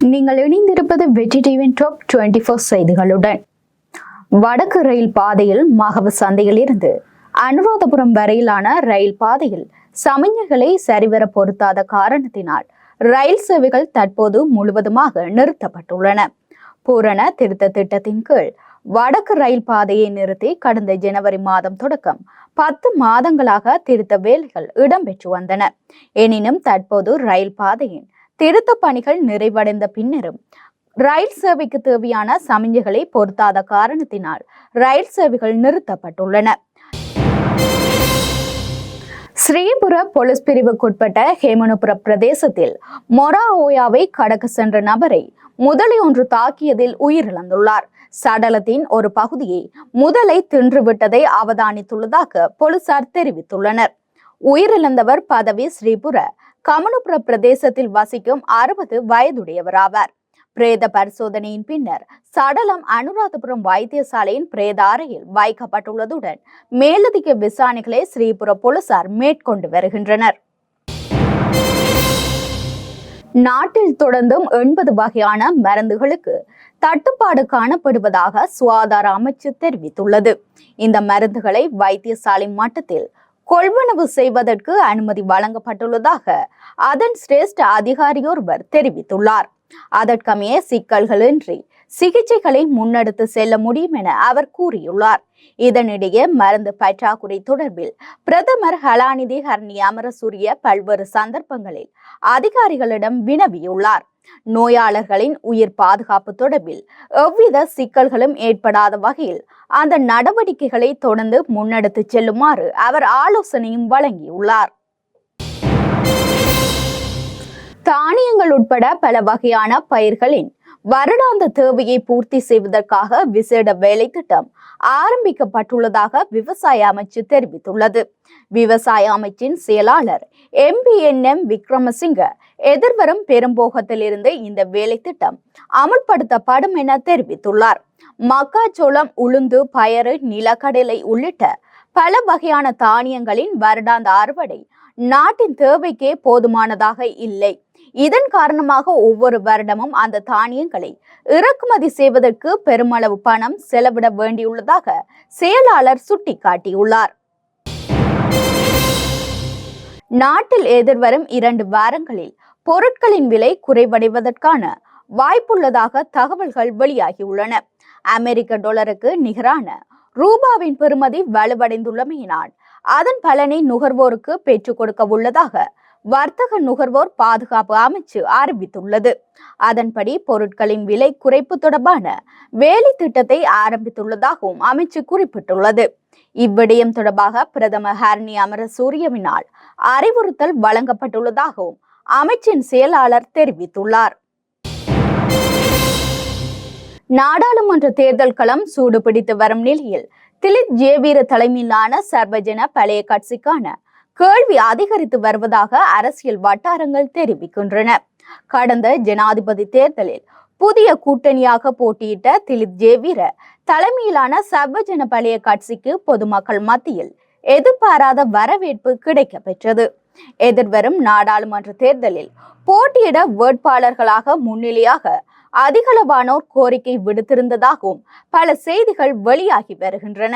நீங்கள் இணைந்திருப்பது வெற்றி டிவியின் டாப் டுவெண்டி ஃபோர் செய்திகளுடன். வடக்கு ரயில் பாதையில் மகவ சந்தையில் இருந்து அனுராதபுரம் வரையிலான ரயில் பாதையில் சமிஞ்சைகளை சரிவர பொருத்தாத காரணத்தினால் ரயில் சேவைகள் தற்போது முழுவதுமாக நிறுத்தப்பட்டுள்ளன. பூரண திருத்த திட்டத்தின் கீழ் வடக்கு ரயில் பாதையை நிறுத்தி கடந்த ஜனவரி மாதம் தொடக்கம் பத்து மாதங்களாக திருத்த வேலைகள் இடம்பெற்று வந்தன. எனினும் தற்போது ரயில் பாதையின் திருத்த பணிகள் நிறைவடைந்த பின்னரும் ரயில் சேவைக்கு தேவையான சமிஞ்சைகளை பொருத்தாத காரணத்தினால் ரயில் சேவைகள் நிறுத்தப்பட்டுள்ளன. ஸ்ரீபுர போலீஸ் பிரிவுக்குட்பட்ட ஹேமனுபுர பிரதேசத்தில் மொரா ஓயாவை கடக்க சென்ற நபரை முதலை ஒன்று தாக்கியதில் உயிரிழந்துள்ளார். சடலத்தின் ஒரு பகுதியை முதலை தின்றுவிட்டதை அவதானித்துள்ளதாக போலீசார் தெரிவித்துள்ளனர். உயிரிழந்தவர் பதவி ஸ்ரீபுர கமனுபுர பிரதேசத்தில் வசிக்கும் அறுபது வயதுடையவராவார். பிரேத பரிசோதனையின் பின்னர் சடலம் அனுராதபுரம் வைத்தியசாலையின் பிரேத அறையில் வைக்கப்பட்டுள்ளதுடன் மேலதிக விசாரணைகளை ஸ்ரீபுர போலீசார் மேற்கொண்டு வருகின்றனர். நாட்டில் தொடர்ந்தும் எண்பது வகையான மருந்துகளுக்கு தட்டுப்பாடு காணப்படுவதாக சுகாதார அமைச்சு தெரிவித்துள்ளது. இந்த மருந்துகளை வைத்தியசாலை மட்டத்தில் கொள்வனவு செய்வதற்கு அனுமதி வழங்கப்பட்டுள்ளதாக அதன் சிரேஷ்ட அதிகாரியொருவர் தெரிவித்துள்ளார். அதற்கமைய சிக்கல்களின்றி சிகிச்சைகளை முன்னெடுத்து செல்ல முடியும் என அவர் கூறியுள்ளார். இதனிடையே மருந்து பற்றாக்குறை தொடர்பில் பிரதமர் ஹலாநிதி ஹர்னி அமரசூரிய பல்வேறு சந்தர்ப்பங்களில் அதிகாரிகளிடம் வினவியுள்ளார். நோயாளர்களின் உயிர் பாதுகாப்பு தொடர்பில் எவ்வித சிக்கல்களும் ஏற்படாத வகையில் அந்த நடவடிக்கைகளை தொடர்ந்து முன்னெடுத்து செல்லுமாறு அவர் ஆலோசனையும் வழங்கியுள்ளார். தானியங்கள் உட்பட பல வகையான பயிர்களின் வருடாந்த தேவையை பூர்த்தி செய்வதற்காக விசேட வேலை திட்டம் ஆரம்பிக்கப்பட்டுள்ளதாக விவசாய அமைச்சு தெரிவித்துள்ளது. விவசாய அமைச்சின் செயலாளர் எம்பிஎன்எம் விக்ரமசிங்க எதிர்வரும் பெரும்போகத்திலிருந்து இந்த வேலை திட்டம் அமல்படுத்தப்படும் என தெரிவித்துள்ளார். மக்காச்சோளம் உளுந்து பயறு நிலக்கடலை உள்ளிட்ட பல வகையான தானியங்களின் வருடாந்த அறுவடை நாட்டின் தேவைக்கே போதுமானதாக இல்லை. இதன் காரணமாக ஒவ்வொரு வருடமும் அந்த தானியங்களை இறக்குமதி செய்வதற்கு பெருமளவு பணம் செலவிட வேண்டியுள்ளதாக செயலாளர் சுட்டிக்காட்டியுள்ளார். நாட்டில் எதிர்வரும் இரண்டு வாரங்களில் பொருட்களின் விலை குறைவடைவதற்கான வாய்ப்புள்ளதாக தகவல்கள் வெளியாகியுள்ளன. அமெரிக்க டாலருக்கு நிகரான ரூபாவின் பெறுமதி வலுவடைந்துள்ளமையினால் அதன் பலனை நுகர்வோருக்கு பெற்றுக் கொடுக்க உள்ளதாக வர்த்தக நுகர்வோர் பாதுகாப்பு அமைச்சு அறிவித்துள்ளது. அதன்படி பொருட்களின் விலை குறைப்பு தொடர்பான வேலை திட்டத்தை ஆரம்பித்துள்ளதாகவும் அமைச்சு குறிப்பிட்டுள்ளது. இவ்விடயம் தொடர்பாக பிரதமர் ஹர்னி அமரசூரியவினால் அறிவுறுத்தல் வழங்கப்பட்டுள்ளதாகவும் அமைச்சின் செயலாளர் தெரிவித்துள்ளார். நாடாளுமன்ற தேர்தல் களம் சூடுபிடித்து வரும் நிலையில் திலித் ஜேவீர தலைமையிலான சர்வஜன பழைய கட்சிக்கான கேள்வி அதிகரித்து வருவதாக அரசியல் வட்டாரங்கள் தெரிவிக்கின்றன. கடந்த ஜனாதிபதி தேர்தலில் புதிய கூட்டணியாக போட்டியிட்ட திலித் ஜேவிர தலைமையிலான சர்வஜன பழைய கட்சிக்கு பொதுமக்கள் மத்தியில் எதிர்பாராத வரவேற்பு கிடைக்க பெற்றது எதிர்வரும் நாடாளுமன்ற தேர்தலில் போட்டியிட வேட்பாளர்களாக முன்னிலையாக அதிகளவானோர் கோரிக்கை விடுத்திருந்ததாகவும் பல செய்திகள் வெளியாகி வருகின்றன.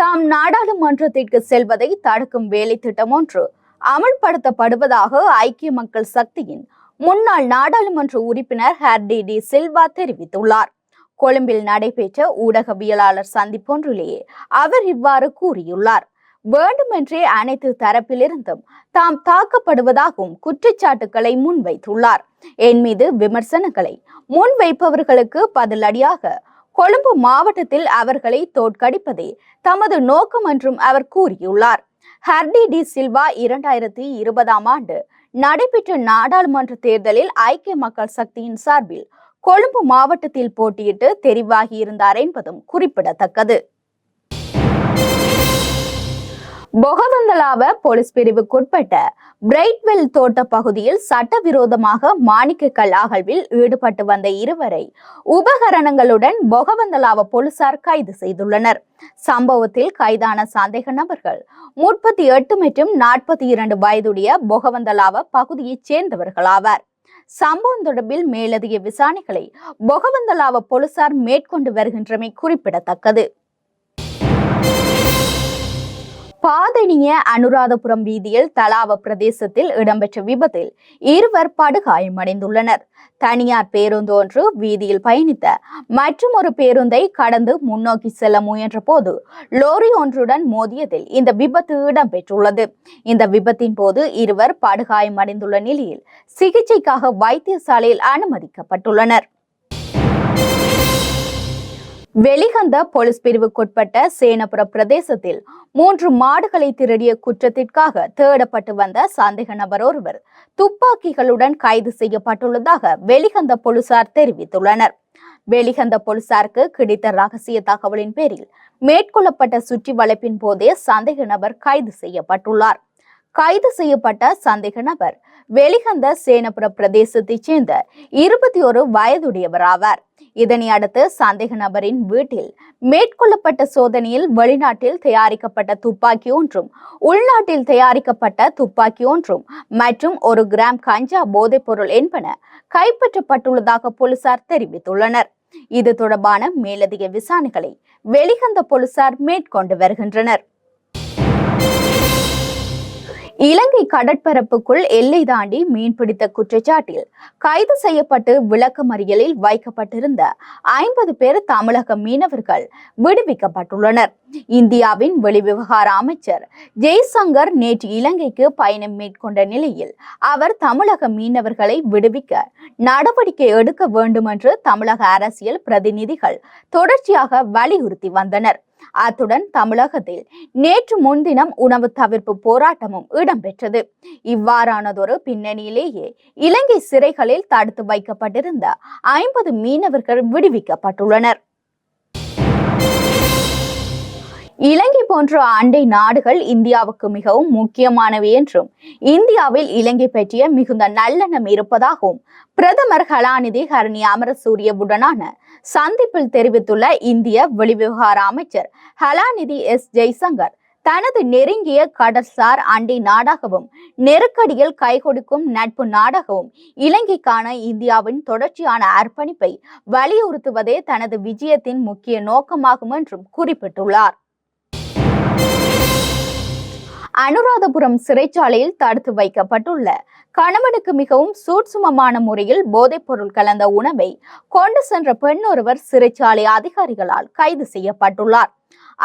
தாம் நாடாளுமன்றத்திற்கு செல்வதை தடுக்கும் வேலை திட்டம் ஒன்று. அமல்படுத்தப்படுவதாக ஐக்கிய மக்கள் சக்தியின் முன்னாள் நாடாளுமன்ற உறுப்பினர் ஹர்டி டி சில்வா தெரிவித்துள்ளார். கொழும்பில் நடைபெற்ற ஊடகவியலாளர் சந்திப்பொன்றிலேயே அவர் இவ்வாறு கூறியுள்ளார். வேண்டுமென்றே அனைத்து தரப்பிலிருந்தும் தாம் தாக்கப்படுவதாகவும் குற்றச்சாட்டுக்களை முன்வைத்துள்ளார். என் மீது விமர்சனங்களை முன்வைப்பவர்களுக்கு பதிலடியாக கொழும்பு மாவட்டத்தில் அவர்களை தோற்கடிப்பதே தமது நோக்கம் என்றும் அவர் கூறியுள்ளார். ஹர்டி டி சில்வா இரண்டாயிரத்தி இருபதாம் ஆண்டு நடைபெற்ற நாடாளுமன்ற தேர்தலில் ஐக்கிய மக்கள் சக்தியின் சார்பில் கொழும்பு மாவட்டத்தில் போட்டியிட்டு தெரிவாகியிருந்தார் என்பதும் குறிப்பிடத்தக்கது. பொகவந்தலாவ போலீஸ் பிரிவுக்குட்பட்ட பிரைட்வெல் தோட்ட பகுதியில் சட்டவிரோதமாக மாணிக்கக்கல் அகழ்வில் ஈடுபட்டு வந்த இருவரை உபகரணங்களுடன் பொகவந்தலாவ போலீசார் கைது செய்துள்ளனர். சம்பவத்தில் கைதான சந்தேக நபர்கள் முப்பத்தி எட்டு மற்றும் நாற்பத்தி இரண்டு வயதுடைய பொகவந்தலாவ பகுதியைச் சேர்ந்தவர்களாவார். சம்பவம் தொடர்பில் மேலதிக விசாரணைகளை பொகவந்தலாவ போலீசார் மேற்கொண்டு வருகின்றமை குறிப்பிடத்தக்கது. பாதணிய அனுராதபுரம் வீதியில் தலாவ பிரதேசத்தில் இடம்பெற்ற விபத்தில் இருவர் படுகாயமடைந்துள்ளனர். தனியார் பேருந்து ஒன்று வீதியில் பயணித்த மற்றும் ஒரு பேருந்தை கடந்து முன்னோக்கி செல்ல முயன்ற போது லோரி ஒன்றுடன் மோதியதில் இந்த விபத்து இடம்பெற்றுள்ளது. இந்த விபத்தின் போது இருவர் படுகாயமடைந்துள்ள நிலையில் சிகிச்சைக்காக வைத்தியசாலையில் அனுமதிக்கப்பட்டுள்ளனர். வெளிகந்த போலீஸ் பிரிவுக்குட்பட்ட சேனபுர பிரதேசத்தில் மூன்று மாடுகளை திருடிய குற்றத்திற்காக தேடப்பட்டு வந்த சந்தேக நபர் ஒருவர் துப்பாக்கிகளுடன் கைது செய்யப்பட்டுள்ளதாக வெளிகந்த போலீசார் தெரிவித்துள்ளனர். வெளிகந்த போலீசாருக்கு கிடைத்த ரகசிய தகவலின் பேரில் மேற்கொள்ளப்பட்ட சுற்றி வளைப்பின் போதே சந்தேக நபர் கைது செய்யப்பட்டுள்ளார். கைது செய்யப்பட்ட சந்தேக நபர். வெளிகந்த சேனபுர பிரதேசத்தைச் சேர்ந்த இருபத்தி ஒரு வயதுடையவர் ஆவார் இதனை அடுத்து சந்தேக நபரின் வீட்டில் மேற்கொள்ளப்பட்ட சோதனையில் வெளிநாட்டில் தயாரிக்கப்பட்ட துப்பாக்கி ஒன்றும் உள்நாட்டில் தயாரிக்கப்பட்ட துப்பாக்கி ஒன்றும் மற்றும் ஒரு கிராம் கஞ்சா போதைப்பொருள் என்பன கைப்பற்றப்பட்டுள்ளதாக போலீசார் தெரிவித்துள்ளனர். இது தொடர்பான மேலதிக விசாரணைகளை வெளிகந்த போலீசார் மேற்கொண்டு வருகின்றனர். இலங்கை கடற்பரப்புக்குள் எல்லை தாண்டி மீன்பிடித்த குற்றச்சாட்டில் கைது செய்யப்பட்டு விளக்கமறியலில் வைக்கப்பட்டிருந்த ஐம்பது பேர் தமிழக மீனவர்கள் விடுவிக்கப்பட்டுள்ளனர். இந்தியாவின் வெளிவிவகார அமைச்சர் ஜெய்சங்கர் நேற்று இலங்கைக்கு பயணம் மேற்கொண்ட நிலையில் அவர் தமிழக மீனவர்களை விடுவிக்க நடவடிக்கை எடுக்க வேண்டும் என்று தமிழக அரசியல் பிரதிநிதிகள் தொடர்ச்சியாக வலியுறுத்தி வந்தனர். அத்துடன் தமிழகத்தில் நேற்று முன்தினம் உணவு தவிர்ப்பு போராட்டமும் இடம்பெற்றது. இவ்வாறானதொரு பின்னணியிலேயே இலங்கை சிறைகளில் தடுத்து வைக்கப்பட்டிருந்த ஐம்பது மீனவர்கள் விடுவிக்கப்பட்டுள்ளனர். இலங்கை போன்ற அண்டை நாடுகள் இந்தியாவுக்கு மிகவும் முக்கியமானவை என்றும் இந்தியாவில் இலங்கை பற்றிய மிகுந்த நல்லெண்ணம் இருப்பதாகவும் பிரதமர் கலாநிதி ஹரணி அமரசூரியவுடனான சந்திப்பில் தெரிவித்துள்ள இந்திய வெளிவிவகார அமைச்சர் ஹலாநிதி எஸ். ஜெய்சங்கர் தனது நெருங்கிய கடற்சார் அண்டை நாடாகவும் நெருக்கடியில் கைகொடுக்கும் நட்பு நாடாகவும் இலங்கைக்கான இந்தியாவின் தொடர்ச்சியான அர்ப்பணிப்பை வலியுறுத்துவதே தனது விஜயத்தின் முக்கிய நோக்கமாகும் என்றும் குறிப்பிட்டுள்ளார். அனுராதபுரம் சிறைச்சாலையில் தடுத்து வைக்கப்பட்டுள்ள. கணவனுக்கு மிகவும் சூட்சுமமான முறையில் போதைப்பொருள் கலந்த உணவை கொண்டு சென்ற பெண் ஒருவர் சிறைச்சாலை அதிகாரிகளால் கைது செய்யப்பட்டுள்ளார்.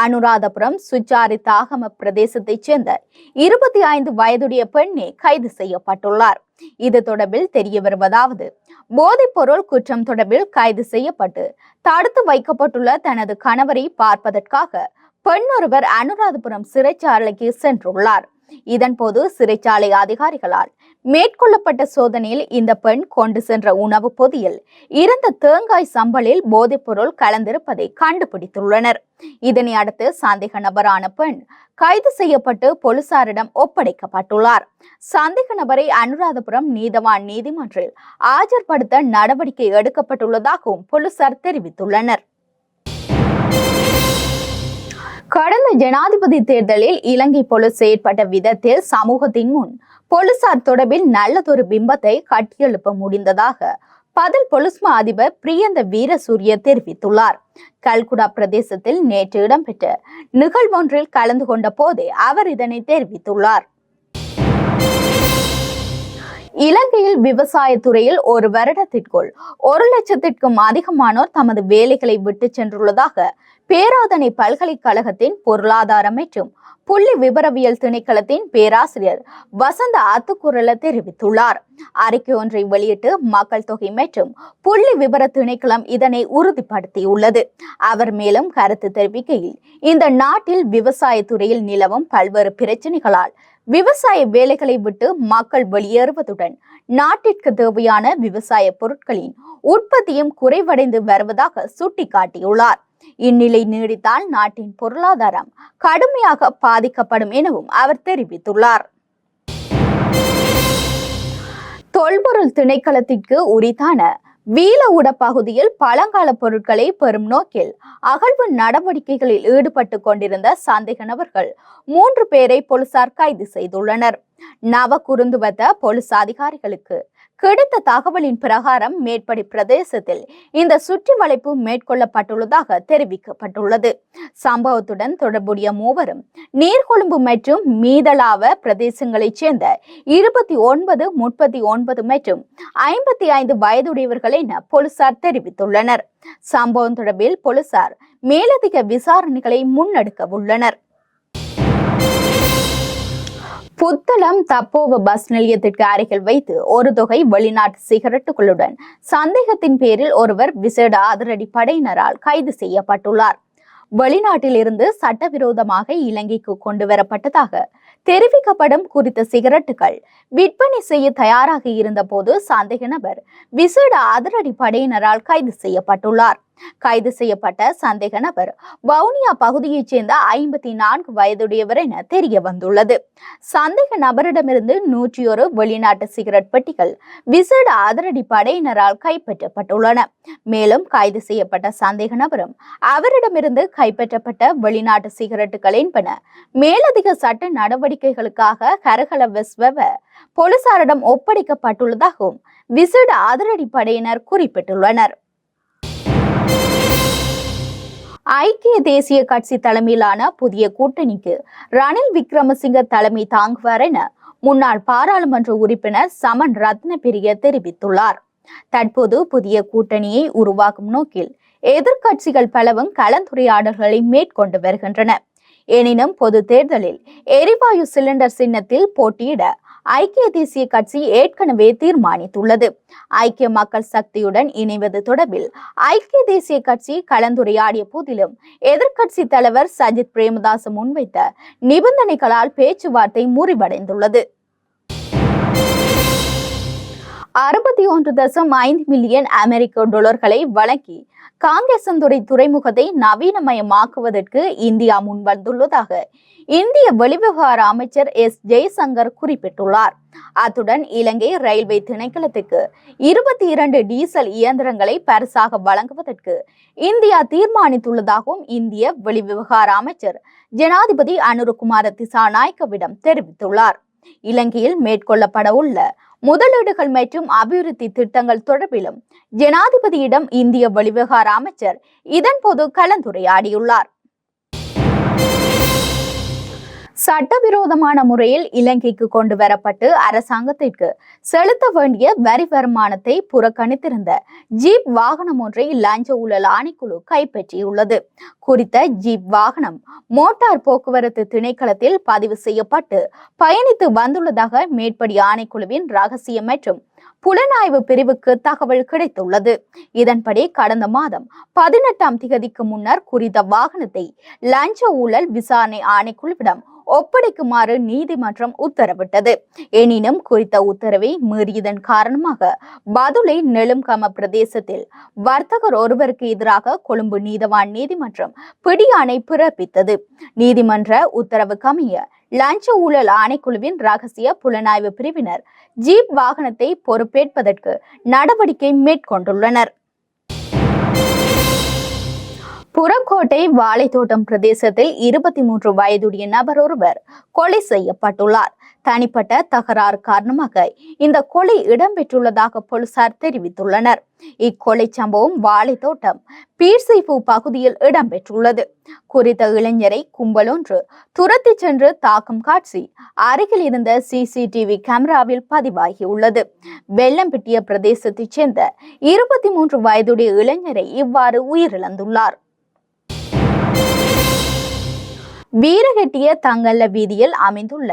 அனுராதபுரம் சுச்சாரி தாகம பிரதேசத்தைச் சேர்ந்த இருபத்தி ஐந்து வயதுடைய பெண்ணே கைது செய்யப்பட்டுள்ளார். இது தொடர்பில் தெரிய வருவதாவது போதைப்பொருள் குற்றம் தொடர்பில் கைது செய்யப்பட்டு தடுத்து வைக்கப்பட்டுள்ள தனது கணவரை பார்ப்பதற்காக பெண் ஒருவர் அனுராதபுரம் சிறைச்சாலைக்கு சென்றுள்ளார். இதன்போது சிறைச்சாலை அதிகாரிகளால் மேற்கொள்ளப்பட்ட சோதனையில் இந்த பெண் கொண்டு சென்ற உணவு பொதியில் இருந்த தேங்காய் சம்பலில் போதைப்பொருள் கலந்திருப்பதை கண்டுபிடித்துள்ளனர். இதனை அடுத்து சந்தேக நபரான பெண் கைது செய்யப்பட்டு போலீசாரிடம் ஒப்படைக்கப்பட்டுள்ளார். சந்தேக நபரை அனுராதபுரம் நீதவான் நீதிமன்றில் ஆஜர்படுத்த நடவடிக்கை எடுக்கப்பட்டுள்ளதாகவும் போலீசார் தெரிவித்துள்ளனர். கடந்த ஜனாதிபதி தேர்தலில் இலங்கை போலீஸ் செயற்பட்ட விதத்தில் சமூகத்தின் முன் போலீசார் தொடர்பில் நல்லதொரு பிம்பத்தை கட்டியெழுப்ப முடிந்ததாக பதில் பொலிஸ்மா மா அதிபர் பிரியந்த வீரசூரிய தெரிவித்துள்ளார். கல்குடா பிரதேசத்தில் நேற்று இடம்பெற்ற நிகழ்வொன்றில் கலந்து கொண்ட போதே அவர் இதனை தெரிவித்துள்ளார். இலங்கையில் விவசாயத்துறையில் ஒரு வருடத்திற்குள் ஒரு லட்சத்திற்கும் அதிகமானோர் தமது வேலைகளை விட்டு சென்றுள்ளதாக பேராதனை பல்கலைக்கழகத்தின் பொருளாதாரம் மற்றும் புள்ளி விபரவியல் திணைக்களத்தின் பேராசிரியர் வசந்த அத்துக்குரல தெரிவித்துள்ளார். அறிக்கை ஒன்றை வெளியிட்டு மக்கள் தொகை மற்றும் புள்ளி விவர திணைக்களம் இதனை உறுதிப்படுத்தியுள்ளது. அவர் மேலும் கருத்து தெரிவிக்கையில் இந்த நாட்டில் விவசாயத்துறையில் நிலவும் பல்வேறு பிரச்சனைகளால் விவசாய வேலைகளை விட்டு மக்கள் வெளியேறுவதுடன் நாட்டிற்கு தேவையான விவசாய பொருட்களின் உற்பத்தியும் குறைவடைந்து வருவதாக சுட்டிக்காட்டியுள்ளார். இந்நிலை நீடித்தால் நாட்டின் பொருளாதாரம் கடுமையாக பாதிக்கப்படும் எனவும் அவர் தெரிவித்துள்ளார். தொல்பொருள் திணைக்களத்திற்கு உரித்தான வீலவுட பகுதியில் பழங்கால பொருட்களை பெறும் நோக்கில் அகழ்வு நடவடிக்கைகளில் ஈடுபட்டு கொண்டிருந்த சந்தேக நபர்கள் மூன்று பேரை போலீசார் கைது செய்துள்ளனர். நவ நவகுருந்துவத்த போலீஸ் அதிகாரிகளுக்கு கிடைத்த தகவலின் பிரகாரம் மேற்படி பிரதேசத்தில் இந்த சுற்றி வளைப்பு மேற்கொள்ளப்பட்டுள்ளதாக தெரிவிக்கப்பட்டுள்ளது. சம்பவத்துடன் தொடர்புடைய மூவரும் நீர்கொழும்பு மற்றும் மீதளாவ பிரதேசங்களைச் சேர்ந்த இருபத்தி ஒன்பது முப்பத்தி ஒன்பது மற்றும் ஐம்பத்தி ஐந்து வயதுடையவர்கள் என போலீசார் தெரிவித்துள்ளனர். சம்பவம் தொடர்பில் போலீசார் மேலதிக விசாரணைகளை முன்னெடுக்க உள்ளனர். புத்தளம் தப்போவ பஸ் நிலையத்திற்கு அருகில் வைத்து ஒரு தொகை வெளிநாட்டு சிகரெட்டுகளுடன் சந்தேகத்தின் பேரில் ஒருவர் விசேட அதிரடி படையினரால் கைது செய்யப்பட்டுள்ளார். வெளிநாட்டில் இருந்து சட்டவிரோதமாக இலங்கைக்கு கொண்டு வரப்பட்டதாக தெரிவிக்கப்படும் குறித்த சிகரெட்டுகள் விற்பனை செய்ய தயாராக இருந்தபோது சந்தேக நபர் விசேட அதிரடி படையினரால் கைது செய்யப்பட்டுள்ளார். கைது செய்யப்பட்ட சந்தேக நபர் வவுனியா பகுதியைச் சேர்ந்த ஐம்பத்தி நான்கு வயதுடையவர் என தெரிய வந்துள்ளது. சந்தேக நபரிடமிருந்து நூற்றி ஒரு வெளிநாட்டு சிகரெட் பெட்டிகள் விசேட அதிரடி படையினரால் கைப்பற்றப்பட்டுள்ளன. மேலும் கைது செய்யப்பட்ட சந்தேக நபரும் அவரிடமிருந்து கைப்பற்றப்பட்ட வெளிநாட்டு சிகரெட்டுகள் என்பன மேலதிக சட்ட நடவடிக்கைகளுக்காக கரகல வெஸ்வெவ போலீசாரிடம் ஒப்படைக்கப்பட்டுள்ளதாகவும் விசேட அதிரடி படையினர் குறிப்பிட்டுள்ளனர். ஐக்கிய தேசிய கட்சி தலைமையிலான புதிய கூட்டணிக்கு ரணில் விக்ரமசிங்க தலைமை தாங்குவார் என முன்னாள் பாராளுமன்ற உறுப்பினர் சமன் ரத்னபிரிய தெரிவித்துள்ளார். தற்போது புதிய கூட்டணியை உருவாக்கும் நோக்கில் எதிர்க்கட்சிகள் பலவும் கலந்துரையாடல்களை மேற்கொண்டு வருகின்றன. எனினும் பொது தேர்தலில் எரிவாயு சிலிண்டர் சின்னத்தில் போட்டியிட ஐக்கிய தேசிய கட்சி ஏற்கனவே தீர்மானித்துள்ளது. ஐக்கிய மக்கள் சக்தியுடன் இணைவது தொடர்பில் ஐக்கிய தேசிய கட்சி கலந்துரையாடிய போதிலும் எதிர்க்கட்சி தலைவர் சஜித் பிரேமதாச முன்வைத்த நிபந்தனைகளால் பேச்சுவார்த்தை முறிவடைந்துள்ளது. அறுபத்தி ஒன்று தசம் ஐந்து மில்லியன் அமெரிக்க டாலர்களை வழங்கி காங்கேசந்துறை துறைமுகத்தை நவீனமயமாக்குவதற்கு இந்தியா முன்வந்துள்ளதாக இந்திய வெளிவிவகார அமைச்சர் எஸ். ஜெய்சங்கர் குறிப்பிட்டுள்ளார். அத்துடன் இலங்கை ரயில்வே திணைக்களத்துக்கு இருபத்தி இரண்டு டீசல் இயந்திரங்களை பரிசாக வழங்குவதற்கு இந்தியா தீர்மானித்துள்ளதாகவும் இந்திய வெளிவிவகார அமைச்சர் ஜனாதிபதி அனுருகுமார திசாநாயக்கவிடம் தெரிவித்துள்ளார். இலங்கையில் மேற்கொள்ளப்பட உள்ள முதலீடுகள் மற்றும் அபிவிருத்தி திட்டங்கள் தொடர்பிலும் ஜனாதிபதியிடம் இந்திய வெளிவிவகார அமைச்சர் இதன்போது கலந்துரையாடியுள்ளார். சட்டவிரோதமான முறையில் இலங்கைக்கு கொண்டு வரப்பட்டு அரசாங்கத்திற்கு செலுத்த வேண்டிய வரி வருமானத்தை புறக்கணித்திருந்த ஜீப் வாகனம் ஒன்றை லஞ்ச ஊழல் ஆணைக்குழு கைப்பற்றியுள்ளது. குறித்த ஜீப் வாகனம் மோட்டார் போக்குவரத்து திணைக்களத்தில் பதிவு செய்யப்பட்டு பயணித்து வந்துள்ளதாக மேற்படி ஆணைக்குழுவின் ரகசிய மற்றும் புலனாய்வு பிரிவுக்கு தகவல் கிடைத்துள்ளது. இதன்படி கடந்த மாதம் பதினெட்டாம் திகதிக்கு முன்னர் குறித்த வாகனத்தை லஞ்ச ஊழல் விசாரணை ஆணைக்குழுவிடம் ஒப்படைக்குமாறு நீதிமன்றம் உத்தரவிட்டது. எனினும் குறித்த உத்தரவை மீறியதன் காரணமாக பதுளை நெலும்கம பிரதேசத்தில் வர்த்தகர் ஒருவருக்கு எதிராக கொழும்பு நீதவான் நீதிமன்றம் பிடியாணை பிறப்பித்தது. நீதிமன்ற உத்தரவு கமிய லஞ்ச ஊழல் ஆணைக்குழுவின் ரகசிய புலனாய்வு பிரிவினர் ஜீப் வாகனத்தை பொறுப்பேற்பதற்கு நடவடிக்கை மேற்கொண்டுள்ளனர். புறக்கோட்டை வாழைத்தோட்டம் பிரதேசத்தில் இருபத்தி மூன்று வயதுடைய நபர் ஒருவர் கொலை செய்யப்பட்டுள்ளார். தனிப்பட்ட தகராறு காரணமாக இந்த கொலை இடம்பெற்றுள்ளதாக போலீசார் தெரிவித்துள்ளனர். இக்கொலை சம்பவம் வாழைத்தோட்டம் பீர்சைப்பு பகுதியில் இடம்பெற்றுள்ளது. குறித்த இளைஞரை கும்பலொன்று துரத்தி சென்று தாக்கும் காட்சி அருகில் இருந்த சிசிடிவி கேமராவில் பதிவாகியுள்ளது. வெள்ளம்பிட்டிய பிரதேசத்தைச் சேர்ந்த இருபத்தி மூன்று வயதுடைய இளைஞரை இவ்வாறு உயிரிழந்துள்ளார். வீரகெட்டிய தங்கல்ல வீதியில் அமைந்துள்ள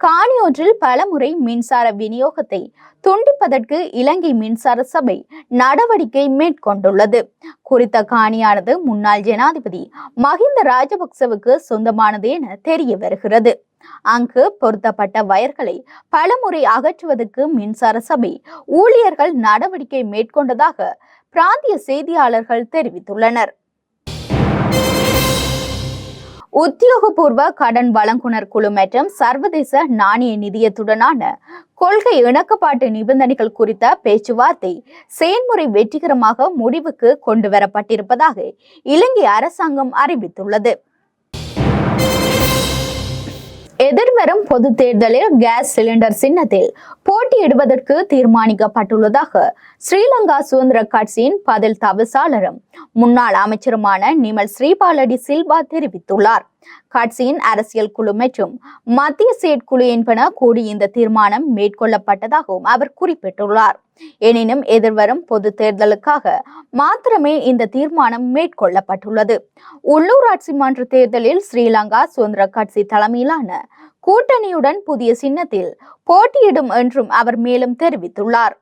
காணியொன்றில் பலமுறை மின்சார விநியோகத்தை துண்டிப்பதற்கு இலங்கை மின்சார சபை நடவடிக்கை மேற்கொண்டுள்ளது. குறித்த காணியானது முன்னாள் ஜனாதிபதி மஹிந்த ராஜபக்சவுக்கு சொந்தமானது என தெரிய வருகிறது. அங்கு பொருத்தப்பட்ட வயர்களை பலமுறை அகற்றுவதற்கு மின்சார சபை ஊழியர்கள் நடவடிக்கை மேற்கொண்டதாக பிராந்திய செய்தியாளர்கள் தெரிவித்துள்ளனர். உத்தியோகபூர்வ கடன் வழங்குனர் குழு மற்றும் சர்வதேச நாணய நிதியத்துடனான கொள்கை இணக்கப்பாட்டு நிபந்தனைகள் குறித்த பேச்சுவார்த்தை செயன்முறை வெற்றிகரமாக முடிவுக்கு கொண்டு வரப்பட்டிருப்பதாக இலங்கை அரசாங்கம் அறிவித்துள்ளது. எதிர்வரும் பொது தேர்தலில் கேஸ் சிலிண்டர் சின்னத்தில் போட்டியிடுவதற்கு தீர்மானிக்கப்பட்டுள்ளதாக ஸ்ரீலங்கா சுதந்திர கட்சியின் பதில் தவிசாளரும் முன்னாள் அமைச்சருமான நிமல் ஸ்ரீபாலடி சில்வா தெரிவித்துள்ளார். கட்சியின் அரசியல் குழு மற்றும் மத்திய செயற்குழு என்பன கூடி இந்த தீர்மானம் மேற்கொள்ளப்பட்டதாகவும் அவர் குறிப்பிட்டுள்ளார். எனினும் எதிர்வரும் பொது தேர்தலுக்காக மாத்திரமே இந்த தீர்மானம் மேற்கொள்ளப்பட்டுள்ளது. உள்ளூராட்சி மன்ற தேர்தலில் ஸ்ரீலங்கா சுதந்திர கட்சி தலைமையிலான கூட்டணியுடன் புதிய சின்னத்தில் போட்டியிடும் என்றும் அவர் மேலும் தெரிவித்துள்ளார்.